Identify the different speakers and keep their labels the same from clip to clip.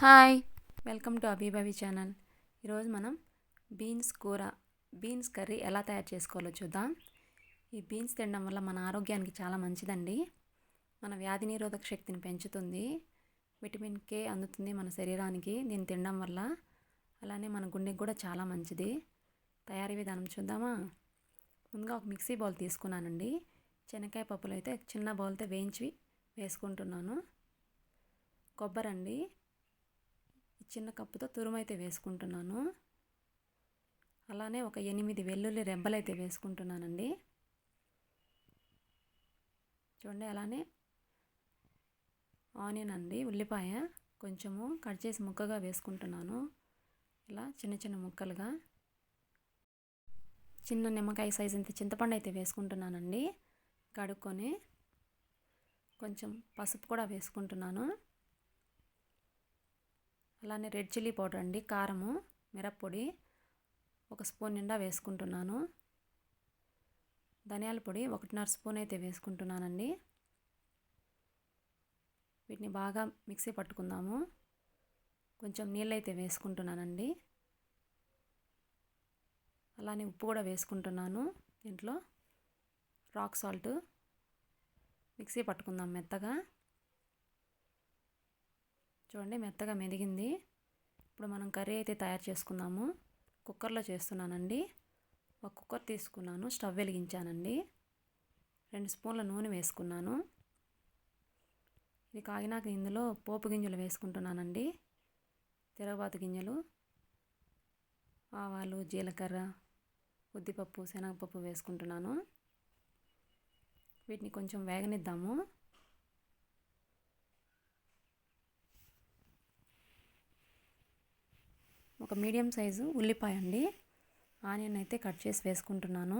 Speaker 1: Hi welcome to Abhibhavi channel. ఈరోజు మనం beans కూర బీన్స్ కర్రీ ఎలా తయారు చేసుకోవాలో చూద్దాం. ఈ బీన్స్ తినడం వల్ల మన ఆరోగ్యానికి చాలా మంచిదండి. మన వ్యాధి నిరోధక శక్తిని పెంచుతుంది. విటమిన్ కే అందుతుంది మన శరీరానికి దీన్ని తినడం వల్ల. అలానే మన గుండెకి కూడా చాలా మంచిది. తయారీ విధానం చూద్దామా? ముందుగా ఒక మిక్సీ బౌల్ తీసుకున్నానండి. శనక్కాయ పప్పులు అయితే చిన్న బౌల్తో వేయించి వేసుకుంటున్నాను. కొబ్బరి అండి చిన్న కప్పుతో తురుమైతే వేసుకుంటున్నాను. అలానే ఒక ఎనిమిది వెల్లుల్లి రెబ్బలైతే వేసుకుంటున్నానండి. చూడండి అలానే ఆనియన్ అండి ఉల్లిపాయ కొంచెము కట్ చేసి ముక్కగా వేసుకుంటున్నాను. ఇలా చిన్న చిన్న ముక్కలుగా. చిన్న నిమ్మకాయ సైజు ఇంత చింతపండు అయితే వేసుకుంటున్నానండి. కడుక్కొని కొంచెం పసుపు కూడా వేసుకుంటున్నాను. అలానే రెడ్ చిల్లీ పౌడర్ అండి కారము మిరప్పొడి ఒక స్పూన్ నిండా వేసుకుంటున్నాను. ధనియాల పొడి ఒకటిన్నర స్పూన్ అయితే వేసుకుంటున్నానండి. వీటిని బాగా మిక్సీ పట్టుకుందాము. కొంచెం నీళ్ళైతే వేసుకుంటున్నానండి. అలానే ఉప్పు కూడా వేసుకుంటున్నాను దీంట్లో. Rock salt. మిక్సీ పట్టుకుందాం మెత్తగా. చూడండి మెత్తగా మెదిగింది. ఇప్పుడు మనం కర్రీ అయితే తయారు చేసుకుందాము. కుక్కర్లో చేస్తున్నానండి. ఒక కుక్కర్ తీసుకున్నాను స్టవ్ వెలిగించానండి. రెండు స్పూన్ల నూనె వేసుకున్నాను. ఇది కాగినాక ఇందులో పోపు గింజలు వేసుకుంటున్నానండి. తిరగబాతు గింజలు ఆవాలు జీలకర్ర ఉద్దిపప్పు శనగపప్పు వేసుకుంటున్నాను. వీటిని కొంచెం వేగనిద్దాము. ఒక మీడియం సైజు ఉల్లిపాయ అండి. ఆనియన్ అయితే కట్ చేసి వేసుకుంటున్నాను.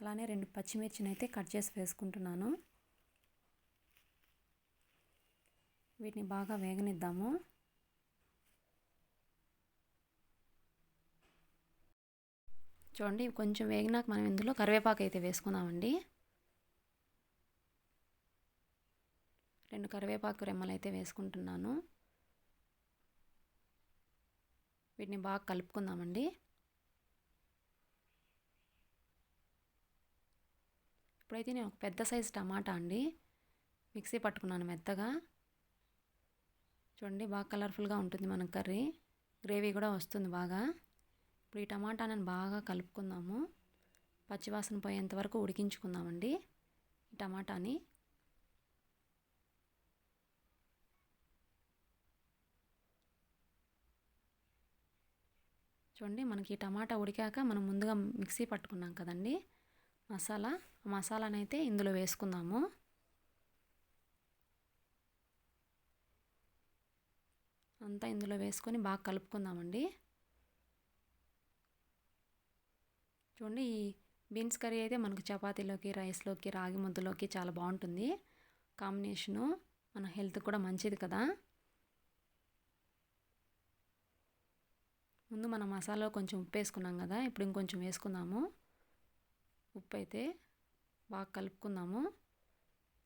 Speaker 1: అలానే రెండు పచ్చిమిర్చిని అయితే కట్ చేసి వేసుకుంటున్నాను. వీటిని బాగా వేగనిద్దాము. చూడండి కొంచెం వేగినాక మనం ఇందులో కరివేపాకు అయితే వేసుకుందామండి. రెండు కరివేపాకు రెమ్మలు అయితే వేసుకుంటున్నాను. వీటిని బాగా కలుపుకుందామండి. ఇప్పుడైతే నేను ఒక పెద్ద సైజు టమాటా అండి. మిక్సీ పట్టుకున్నాను మెత్తగా. చూడండి బాగా కలర్ఫుల్గా ఉంటుంది మన కర్రీ. గ్రేవీ కూడా వస్తుంది బాగా. ఇప్పుడు ఈ టమాటాను బాగా కలుపుకుందాము. పచ్చివాసన పోయేంత వరకు ఉడికించుకుందామండి ఈ టమాటాని. చూడండి మనకి టమాటా ఉడికాక మనం ముందుగా మిక్సీ పట్టుకున్నాం కదండి. మసాలా మసాలానైతే మసాలాని అయితే ఇందులో వేసుకుందాము. అంతా ఇందులో వేసుకొని బాగా కలుపుకుందామండి. చూడండి ఈ బీన్స్ కర్రీ అయితే మనకు చపాతీలోకి రైస్లోకి రాగి ముద్దలోకి చాలా బాగుంటుంది. కాంబినేషను మన హెల్త్ కూడా మంచిది కదా. ముందు మనం మసాలా కొంచెం ఉప్పు వేసుకున్నాం కదా ఇప్పుడు ఇంకొంచెం వేసుకుందాము. ఉప్పు అయితే బాగా కలుపుకుందాము.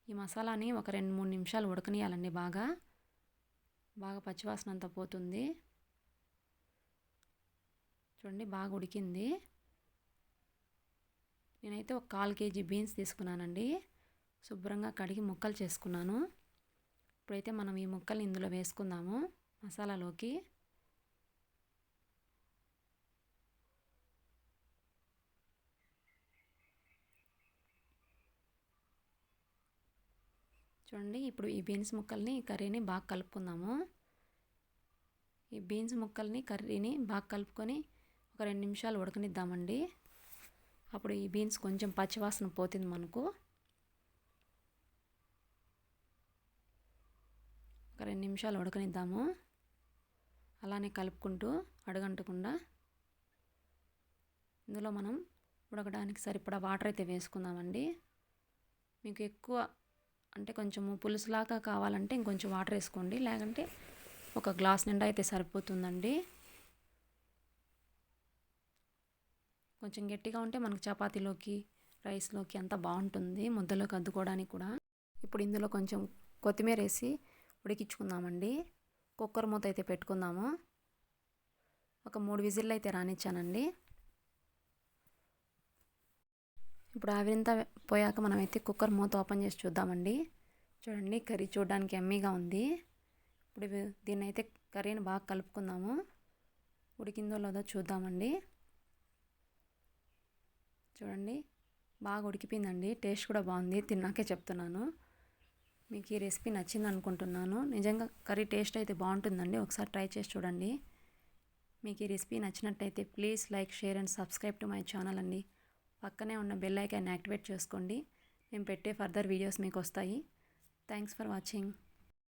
Speaker 1: ఈ మసాలాని ఒక రెండు మూడు నిమిషాలు ఉడకనియాలండి బాగా. బాగా పచ్చివాసన అంతా పోతుంది. చూడండి బాగా ఉడికింది. నేనైతే ఒక కాల్ కేజీ బీన్స్ తీసుకున్నానండి. శుభ్రంగా కడిగి ముక్కలు చేసుకున్నాను. ఇప్పుడైతే మనం ఈ ముక్కలు ఇందులో వేసుకుందాము మసాలాలోకి. చూడండి ఇప్పుడు ఈ బీన్స్ ముక్కల్ని కర్రీని బాగా కలుపుకుందాము. ఈ బీన్స్ ముక్కల్ని కర్రీని బాగా కలుపుకొని ఒక రెండు నిమిషాలు ఉడకనిద్దామండి. అప్పుడు ఈ బీన్స్ కొంచెం పచ్చివాసన పోతుంది మనకు. ఒక రెండు నిమిషాలు ఉడకనిద్దాము. అలానే కలుపుకుంటూ అడగంటకుండా ఇందులో మనం ఉడకడానికి సరిపడా వాటర్ అయితే వేసుకుందామండి. మీకు ఎక్కువ అంటే కొంచెము పులుసులాగా కావాలంటే ఇంకొంచెం వాటర్ వేసుకోండి. లేదంటే ఒక గ్లాస్ నిండా అయితే సరిపోతుందండి. కొంచెం గట్టిగా ఉంటే మనకు చపాతీలోకి రైస్లోకి అంతా బాగుంటుంది. ముద్దలోకి అద్దుకోవడానికి కూడా. ఇప్పుడు ఇందులో కొంచెం కొత్తిమీర వేసి ఉడికించుకుందామండి. కుక్కర్ మూత అయితే పెట్టుకుందాము. ఒక మూడు విజిల్లు అయితే రానిచ్చానండి. ఇప్పుడు ఆవిరింత పోయాక మనమైతే కుక్కర్ మూత ఓపెన్ చేసి చూద్దామండి. చూడండి కర్రీ చూడడానికి ఎమ్మీగా ఉంది. ఇప్పుడు దీన్ని అయితే కర్రీని బాగా కలుపుకుందాము. ఉడికిందో లేదో చూద్దామండి. చూడండి బాగా ఉడికిపోయిందండి. టేస్ట్ కూడా బాగుంది. తిన్నాకే చెప్తున్నాను. మీకు ఈ రెసిపీ నచ్చింది అనుకుంటున్నాను. నిజంగా కర్రీ టేస్ట్ అయితే బాగుంటుందండి. ఒకసారి ట్రై చేసి చూడండి. మీకు ఈ రెసిపీ నచ్చినట్టయితే please like share and subscribe to my channel అండి. పక్కనే ఉన్న బెల్ ఐకాన్ యాక్టివేట్ చేసుకోండి. మేము పెట్టే ఫర్దర్ వీడియోస్ మీకు వస్తాయి. Thanks for watching